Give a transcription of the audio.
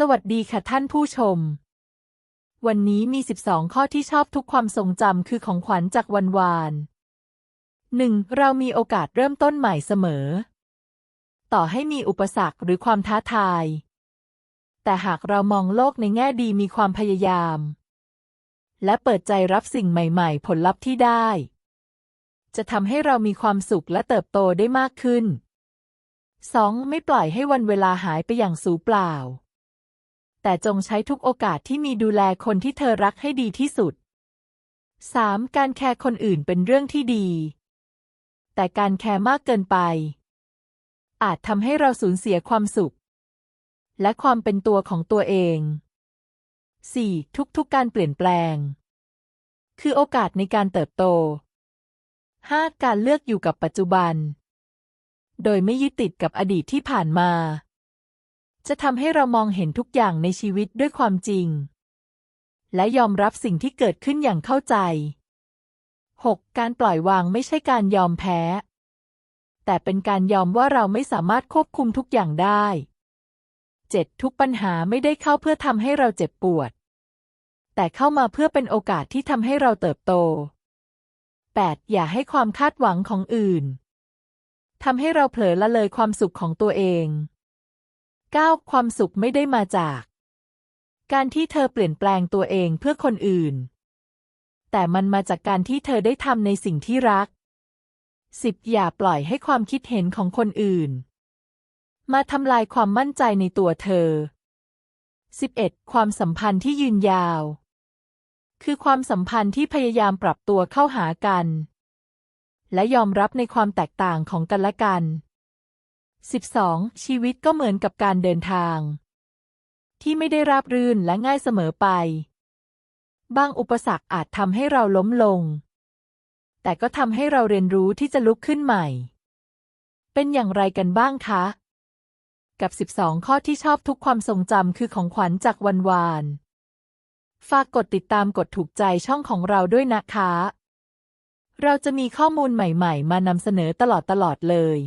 สวัสดีค่ะท่านผู้ชม วันนี้มี 12 ข้อที่ชอบทุกความทรงจำคือของขวัญจากวันวาน 1. เรามีโอกาสเริ่มต้นใหม่เสมอ ต่อให้มีอุปสรรคหรือความท้าทาย แต่หากเรามองโลกในแง่ดีมีความพยายาม และเปิดใจรับสิ่งใหม่ๆ ผลลัพธ์ที่ได้ จะทำให้เรามีความสุขและเติบโตได้มากขึ้น 2. ไม่ปล่อยให้วันเวลาหายไปอย่างสูญเปล่า แต่จงใช้ทุกโอกาสที่มีดูแลคนที่เธอรักให้ดีที่สุด 3. การแคร์คนอื่นเป็นเรื่องที่ดี แต่การแคร์มากเกินไป อาจทำให้เราสูญเสียความสุข และความเป็นตัวของตัวเอง 4. ทุกๆการเปลี่ยนแปลง คือโอกาสในการเติบโต 5. การเลือกอยู่กับปัจจุบัน โดยไม่ยึดติดกับอดีตที่ผ่านมา จะทำให้เรามองเห็นทุกอย่างในชีวิตด้วยความจริง และยอมรับสิ่งที่เกิดขึ้นอย่างเข้าใจ 6. การปล่อยวางไม่ใช่การยอมแพ้ แต่เป็นการยอมว่าเราไม่สามารถควบคุมทุกอย่างได้ 7. ทุกปัญหาไม่ได้เข้าเพื่อทำให้เราเจ็บปวด แต่เข้ามาเพื่อเป็นโอกาสที่ทำให้เราเติบโต 8. อย่าให้ความคาดหวังของอื่นทำให้เราเผลอละเลยความสุขของตัวเอง 9. ความสุขไม่ได้มาจาก การที่เธอเปลี่ยนแปลงตัวเองเพื่อคนอื่น แต่มันมาจากการที่เธอได้ทำในสิ่งที่รัก 10. อย่าปล่อยให้ความคิดเห็นของคนอื่น มาทำลายความมั่นใจในตัวเธอ 11. ความสัมพันธ์ที่ยืนยาว คือความสัมพันธ์ที่พยายามปรับตัวเข้าหากัน และยอมรับในความแตกต่างของกันและกัน 12. ชีวิตก็เหมือนกับการเดินทาง ที่ไม่ได้ราบรื่นและง่ายเสมอไป บางอุปสรรคอาจทำให้เราล้มลง แต่ก็ทำให้เราเรียนรู้ที่จะลุกขึ้นใหม่ เป็นอย่างไรกันบ้างคะ กับ 12 ข้อที่ชอบทุกความทรงจำคือของขวัญจากวันวาน ฝากกดติดตามกดถูกใจช่องของเราด้วยนะคะ เราจะมีข้อมูลใหม่ ๆ มานำเสนอตลอดๆเลย